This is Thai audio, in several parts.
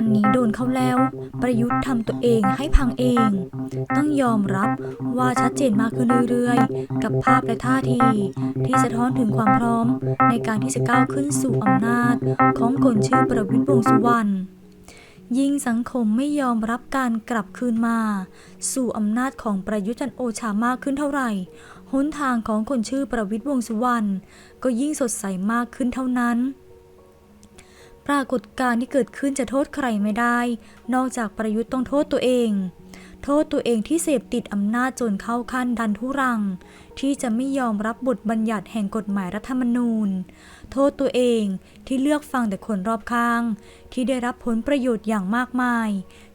านนี้โดนเขาแล้ว ประยุทธ์ทำตัวเองให้พังเอง ต้องยอมรับว่าชัดเจนมากขึ้นเรื่อยๆ กับภาพและท่าที ที่สะท้อนถึงความพร้อม ในการที่จะก้าวขึ้นสู่อำนาจ ของคนชื่อประวิตรวงษ์สุวรรณยิ่งสังคมไม่ยอมรับการกลับคืนมา สู่อำนาจของประยุทธ์จันโอชามากขึ้นเท่าไหร่หนทางของคนชื่อประวิตรวงษ์สุวรรณก็ยิ่งสดใสมากขึ้นเท่านั้น รากฏการณ์ที่เกิดขึ้นจะโทษใครไม่ได้ นอกจากประยุทธ์ต้องโทษตัวเอง โทษตัวเองที่เสพติดอำนาจจนเข้าขั้นดันทุรัง ที่จะไม่ยอมรับบทบัญญัติแห่งกฎหมายรัฐธรรมนูญ โทษตัวเองที่เลือกฟังแต่คนรอบข้าง ที่ได้รับผลประโยชน์อย่างมากมาย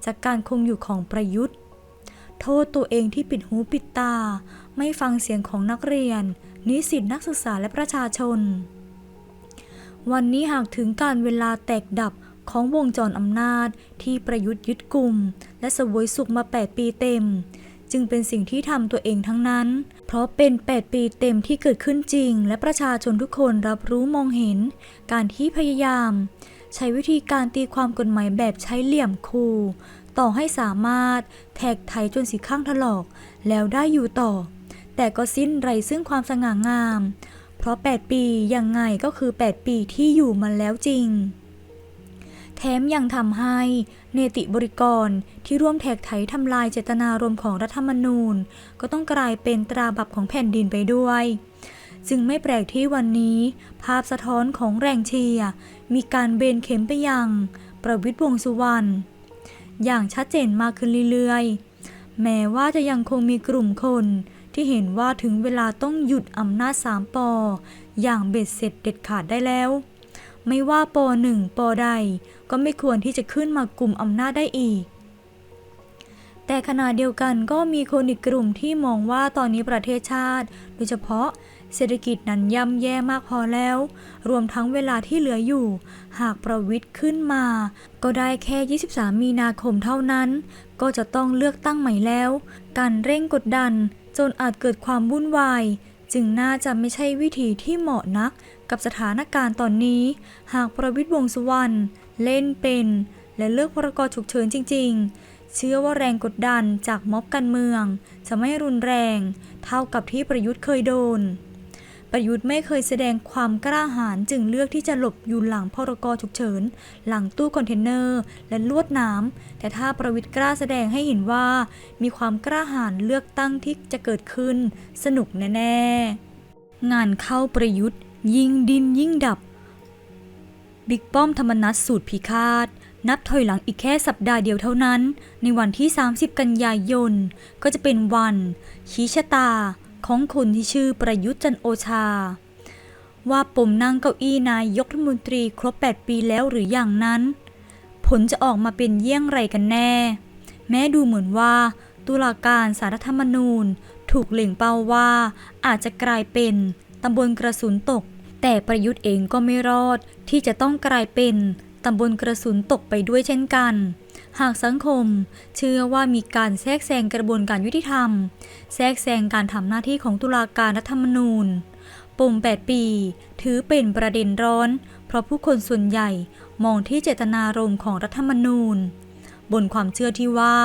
จากการคงอยู่ของประยุทธ์ โทษตัวเองที่ปิดหูปิดตา ไม่ฟังเสียงของนักเรียน นิสิตนักศึกษาและประชาชน วันนี้หากถึงการเวลาแตกดับของวงจรอำนาจที่ประยุทธ์ยึดกลุ่ม และเสวยสุขมา 8 ปีเต็ม จึงเป็นสิ่งที่ทำตัวเองทั้งนั้น เพราะเป็น 8 ปีเต็มที่เกิดขึ้นจริง และประชาชนทุกคนรับรู้มองเห็น การที่พยายาม ใช้วิธีการตีความกฎหมายแบบใช้เหลี่ยมคูต่อให้สามารถแทกไถจนสีข้างถลอก แล้วได้อยู่ต่อ แต่ก็สิ้นไรซึ่งความสง่างาม ราะ 8 ปียังไงก็คือ 8 ปีที่อยู่มาแล้วจริง แถมยังทำให้เนติบริกรที่ร่วมแท็กไถทำลายเจตนารมณ์ของรัฐธรรมนูญ ก็ต้องกลายเป็นตราบับของแผ่นดินไปด้วย จึงไม่แปลกที่วันนี้ ภาพสะท้อนของแรงเชียร์มีการเบนเข็มไปยัง ประวิตรวงษ์สุวรรณอย่างชัดเจนมากขึ้นเรื่อยๆ แม้ว่าจะยังคงมีกลุ่มคน ที่เห็นว่าถึงเวลาต้องหยุดอำนาจสามปอ อย่างเบ็ดเสร็จเด็ดขาดได้แล้ว ไม่ว่าปอหนึ่งปอใด ก็ไม่ควรที่จะขึ้นมากลุ่มอำนาจได้อีก แต่ขณะเดียวกันก็มีคนอีกกลุ่มที่มองว่าตอนนี้ประเทศชาติ โดยเฉพาะเศรษฐกิจนั้นย่ำแย่มากพอแล้ว รวมทั้งเวลาที่เหลืออยู่ หากประวิทย์ขึ้นมา ก็ได้แค่ 23 มีนาคมเท่านั้น ก็จะต้องเลือกตั้งใหม่แล้ว การเร่งกดดัน จนอาจเกิดความวุ่นวาย จึงน่าจะไม่ใช่วิธีที่เหมาะนักกับสถานการณ์ตอนนี้ หากประวิทย์วงสุวรรณเล่นเป็น และเลือกพรกฉุกเฉินจริง ๆ เชื่อว่าแรงกดดันจากม็อบการเมือง จะไม่รุนแรง เท่ากับที่ประยุทธ์เคยโดน ประยุทธ์ไม่เคยแสดงความกล้าหาญจึงเลือกที่จะหลบอยู่หลังพรกฉุกเฉิน หลังตู้คอนเทนเนอร์ และลวดน้ำแต่ถ้าประวิทย์กล้าแสดงให้เห็นว่า มีความกล้าหาญเลือกตั้งที่จะเกิดขึ้น สนุกแน่ๆ งานเข้าประยุทธ์ ยิ่งดินยิ่งดับ บิ๊กป้อมธรรมนัสสูตรพิฆาตนับถอยหลังอีกแค่สัปดาห์เดียวเท่านั้น ในวันที่ 30 กันยายน ก็จะเป็นวัน ชี้ชะตา ของคนที่ชื่อประยุทธ์จันโอชา ว่าปมนั่งเก้าอี้นายกรัฐมนตรีครบ 8 ปีแล้วหรืออย่างนั้น ผลจะออกมาเป็นเยี่ยงไรกันแน่ แม้ดูเหมือนว่า ตุลาการสารรัฐธรรมนูญ ถูกเล็งเป้าว่าอาจจะกลายเป็นตำบลกระสุนตก แต่ประยุทธ์เองก็ไม่รอดที่จะต้องกลายเป็นตำบลกระสุนตกไปด้วยเช่นกัน หากสังคม เชื่อว่ามีการแทรกแซงกระบวนการยุติธรรม แทรกแซงการทำหน้าที่ของตุลาการรัฐธรรมนูญ ปม 8 ปี ถือเป็นประเด็นร้อน เพราะผู้คนส่วนใหญ่มองที่เจตนารมณ์ของรัฐธรรมนูญ บนความเชื่อที่ว่า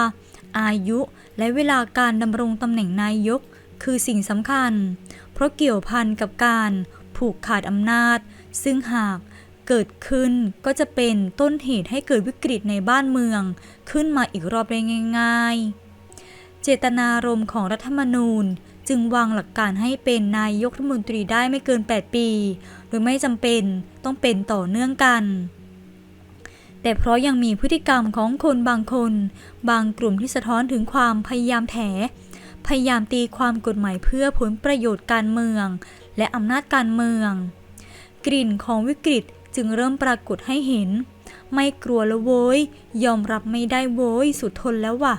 อายุและเวลาการดำรงตำแหน่งนายก คือสิ่งสำคัญ เพราะเกี่ยวพันกับการผูกขาดอำนาจ ซึ่งหาก เกิดขึ้นก็จะเป็นต้นเหตุให้เกิดวิกฤตในบ้านเมือง ขึ้นมาอีกรอบได้ง่าย ๆ เจตนารมณ์ของรัฐธรรมนูญจึงวางหลักการให้เป็นนายกรัฐมนตรีได้ไม่เกิน 8 ปี โดยไม่จำเป็นต้องเป็นต่อเนื่องกัน แต่เพราะยังมีพฤติกรรมของคนบางคน บางกลุ่มที่สะท้อนถึงความพยายามแถ พยายามตีความกฎหมายเพื่อผลประโยชน์การเมือง และอำนาจการเมือง กลิ่นของวิกฤต จึงเริ่มปรากฏให้เห็น ไม่กลัวแล้วโว้ย ยอมรับไม่ได้โว้ย สุดทนแล้วว่ะ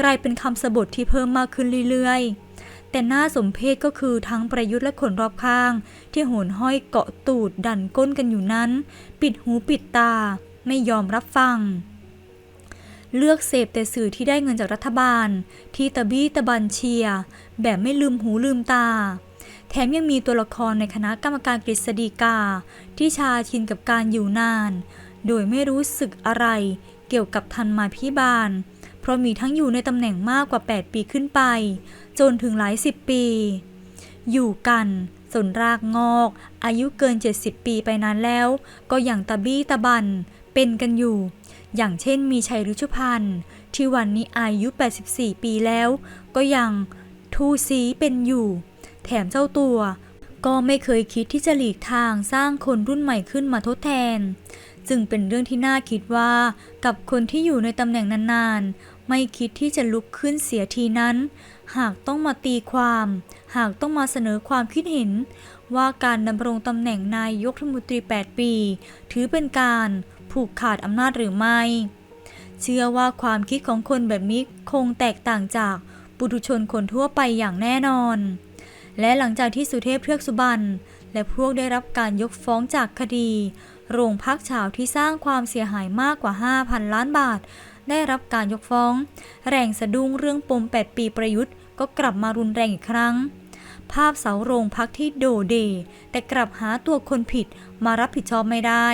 กลายเป็นคำสบทที่เพิ่มมากขึ้นเรื่อยๆ แต่น่าสมเพชก็คือทั้งประยุทธ์และคนรอบข้าง ที่โหนห้อยเกาะตูดดันก้นกันอยู่นั้น ปิดหูปิดตา ไม่ยอมรับฟังเลือกเสพแต่สื่อที่ได้เงินจากรัฐบาล ที่ตะบี้ตะบันเชีย แบบไม่ลืมหูลืมตา แถมยังมีตัวละครในคณะกรรมการกฤษฎีกา ที่ชาชินกับการอยู่นาน โดยไม่รู้สึกอะไรเกี่ยวกับทันมาพิบาล เพราะมีทั้งอยู่ในตำแหน่งมากกว่า 8 ปีขึ้นไป จนถึงหลายสิบปี อยู่กันสนรากงอก อายุเกิน 70 ปีไปนานแล้ว ก็อย่างตะบี้ตะบัน เป็นกันอยู่ อย่างเช่นมีชัยรุชุพันธ์ที่วันนี้อายุ 84 ปีแล้ว ก็ยังทูสีเป็นอยู่ แถมเจ้าตัว ก็ไม่เคยคิดที่จะหลีกทางสร้างคนรุ่นใหม่ขึ้นมาทดแทน จึงเป็นเรื่องที่น่าคิดว่ากับคนที่อยู่ในตำแหน่งนานๆ ไม่คิดที่จะลุกขึ้นเสียทีนั้น หากต้องมาตีความ หากต้องมาเสนอความคิดเห็น ว่าการดำรงตำแหน่งนายกรัฐมนตรี 8 ปี ถือเป็นการผูกขาดอำนาจหรือไม่ เชื่อว่าความคิดของคนแบบนี้คงแตกต่างจากปุถุชนคนทั่วไปอย่างแน่นอน และหลังจากที่สุเทพเทือกสุบรรณและพวกได้รับการยกฟ้องจากคดี โรงพักเฉาวที่สร้างความเสียหายมากกว่า 5,000 ล้านบาท ได้รับการยกฟ้อง แรงสะดุ้งเรื่องปม 8 ปีประยุทธ์ ก็กลับมารุนแรงอีกครั้ง ภาพเสาโรงพักที่โดเด แต่กลับหาตัวคนผิดมารับผิดชอบไม่ได้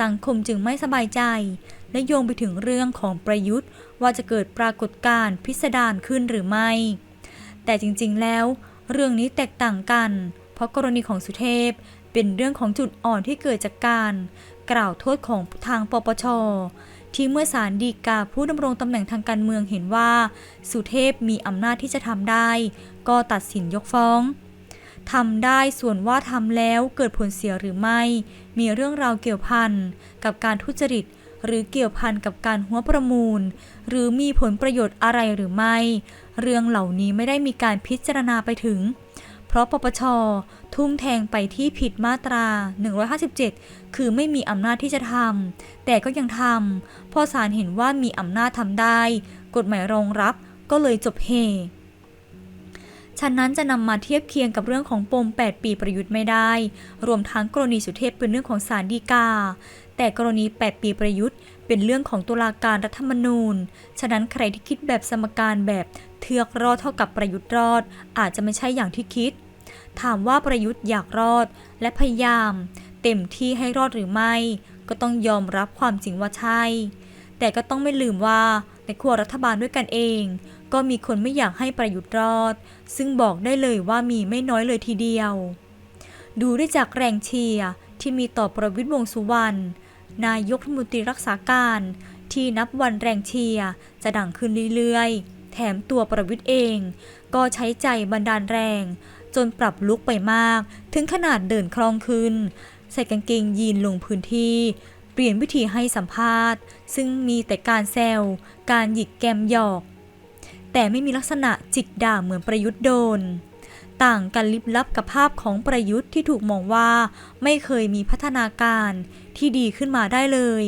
สังคมจึงไม่สบายใจ และโยงไปถึงเรื่องของประยุทธ์ ว่าจะเกิดปรากฏการณ์พิสดารขึ้นหรือไม่ แต่จริงๆแล้ว เรื่องนี้แตกต่างกัน เพราะกรณีของสุเทพเป็นเรื่องของจุดอ่อนที่เกิดจากการ กล่าวโทษของทางปปช ที่เมื่อศาลฎีกาผู้ดำรงตำแหน่งทางการเมืองเห็นว่า สุเทพมีอำนาจที่จะทำได้ ก็ตัดสินยกฟ้องทำได้ส่วนว่าทำแล้วเกิดผลเสียหรือไม่ มีเรื่องราวเกี่ยวพันกับการทุจริต หรือเกี่ยวพันกับการหัวประมูล หรือมีผลประโยชน์อะไรหรือไม่ เรื่องเหล่านี้ไม่ได้มีการพิจารณาไปถึง เพราะปปช ทุ่มแทงไปที่ผิดมาตรา 157 คือไม่มีอำนาจที่จะทำแต่ก็ยังทำพอศาลเห็นว่ามีอำนาจทำได้ กฎหมายรองรับก็เลยจบเฮฉะนั้นจะนำมาเทียบเคียงกับเรื่องของปม 8 ปีประยุทธ์ไม่ได้ รวมทั้งกรณีสุเทพเป็นเรื่องของศาลฎีกา แต่กรณี 8 ปีประยุทธ์ เป็นเรื่องของตุลาการรัฐธรรมนูญ ฉะนั้นใครที่คิดแบบสมการแบบเทือกรอดเท่ากับประยุทธ์รอด อาจจะไม่ใช่อย่างที่คิด ถามว่าประยุทธ์อยากรอดและพยายาม เต็มที่ให้รอดหรือไม่ ก็ต้องยอมรับความจริงว่าใช่ แต่ก็ต้องไม่ลืมว่าในขั้วรัฐบาลด้วยกันเอง ก็มีคนไม่อยากให้ประยุทธ์รอด ซึ่งบอกได้เลยว่ามีไม่น้อยเลยทีเดียว ดูได้จากแรงเชียร์ที่มีต่อประวิตรวงสุวรรณ นายกรัฐมนตรีรักษาการ ที่นับวันแรงเชียร์จะดังขึ้นเรื่อยๆ แถมตัวประวิตรเอง ก็ใช้ใจบันดาลแรง จนปรับลุกไปมาก ถึงขนาดเดินคล่องขึ้น ใส่กางเกงยีนลงพื้นที่ เปลี่ยนวิธีให้สัมภาษณ์ ซึ่งมีแต่การแซวการหยิกแกมหยอก แต่ไม่มีลักษณะจิกด่าเหมือนประยุทธ์โดน ต่างกันลิบลับกับภาพของประยุทธ์ที่ถูกมองว่าไม่เคยมีพัฒนาการที่ดีขึ้นมาได้เลย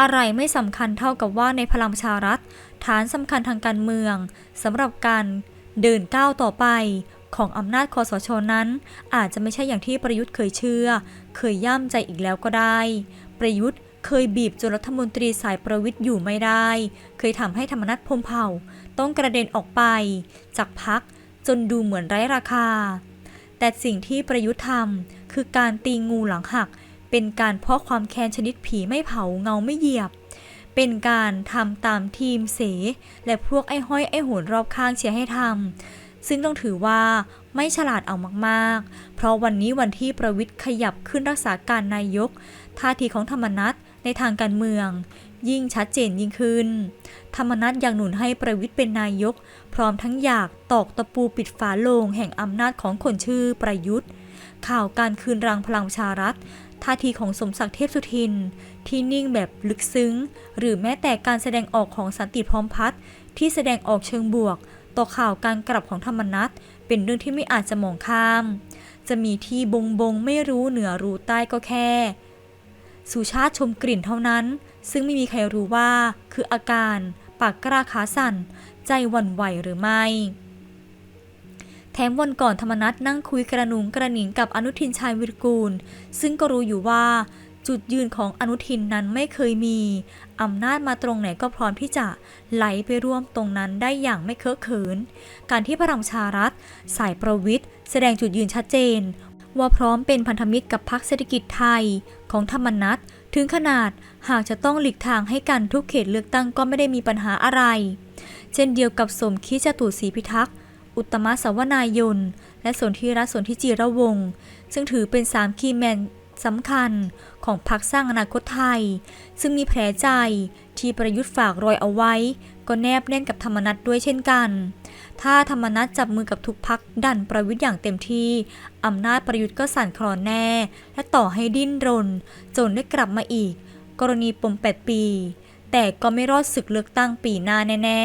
อะไรไม่สำคัญเท่ากับว่าในพลังประชารัฐ ฐานสำคัญทางการเมืองสำหรับการเดินก้าวต่อไปของอำนาจคอสชนั้น อาจจะไม่ใช่อย่างที่ประยุทธ์เคยเชื่อ เคยย่ำใจอีกแล้วก็ได้ ประยุทธ์เคยบีบจนรัฐมนตรีสายประวิทย์อยู่ไม่ได้ เคยทำให้ธรรมนัฐพมเผ่า ต้องกระเด็นออกไป จากพัก จนดูเหมือนไร้ราคา แต่สิ่งที่ประยุทธ์ทำคือการตีงูหลังหัก เป็นการเพาะความแค้นชนิดผีไม่เผาเงาไม่เหยียบ เป็นการทำตามทีมเส และพวกไอ้ห้อยไอ้โหนรอบข้างเชียร์ให้ทำซึ่งต้องถือว่าไม่ฉลาดเอามากๆ เพราะวันนี้วันที่ประวิทย์ขยับขึ้นรักษาการนายก ท่าทีของธรรมนัตในทางการเมือง ยิ่งชัดเจนยิ่งขึ้น ธรรมนัตอยากหนุนให้ประวิทย์เป็นนายก พร้อมทั้งอยากตอกตะปูปิดฝาโลงแห่งอำนาจของคนชื่อประยุทธ์ ข่าวการคืนรังพลังประชารัฐท่าทีของสมศักดิ์เทพสุทิน ที่นิ่งแบบลึกซึ้ง หรือแม้แต่การแสดงออกของสันติพร้อมพัฒน์ที่แสดงออกเชิงบวก ต่อข่าวการกลับของธรรมนัตเป็นเรื่องที่ไม่อาจจะมองข้าม จะมีที่บงบงไม่รู้เหนือรู้ใต้ก็แค่ สุชาติชมกลิ่นเท่านั้น ซึ่งไม่มีใครรู้ว่าคืออาการ ปากกล้าขาสั่น ใจวันไหวหรือไม่ แถมวันก่อนธรรมนัตนั่งคุยกระหนุงกระหนิงกับอนุทินชาญวิรกูล ซึ่งก็รู้อยู่ว่าจุดยืนของอนุทินนั้นไม่เคยมี อำนาจมาตรงไหนก็พร้อมที่จะไหลไปร่วมตรงนั้นได้อย่างไม่เคอะเขิน การที่พลังประชารัฐ สายประวิทย์แสดงจุดยืนชัดเจน ว่าพร้อมเป็นพันธมิตรกับพรรคเศรษฐกิจไทยของธรรมนัต ถึงขนาดหากจะต้องหลีกทางให้กันทุกเขตเลือกตั้งก็ไม่ได้มีปัญหาอะไร เช่นเดียวกับสมคิดจตุศรีพิทักษ์ อุตมะสวนายน และสนธิรัตน์สนธิจิระวงศ์ซึ่งถือเป็นสามคีแมนสำคัญของพรรคสร้างอนาคตไทย ซึ่งมีแผลใจที่ประยุทธ์ฝากรอยเอาไว้ ก็แนบแน่นกับธรรมนัตด้วยเช่นกัน ถ้าธรรมนัตจับมือกับทุกพักดันประวิทย์อย่างเต็มที่อำนาจประยุทธ์ก็สั่นคลอนแน่ และต่อให้ดิ้นรน จนได้กลับมาอีก กรณีปม 8 ปี แต่ก็ไม่รอดศึกเลือกตั้งปีหน้าแน่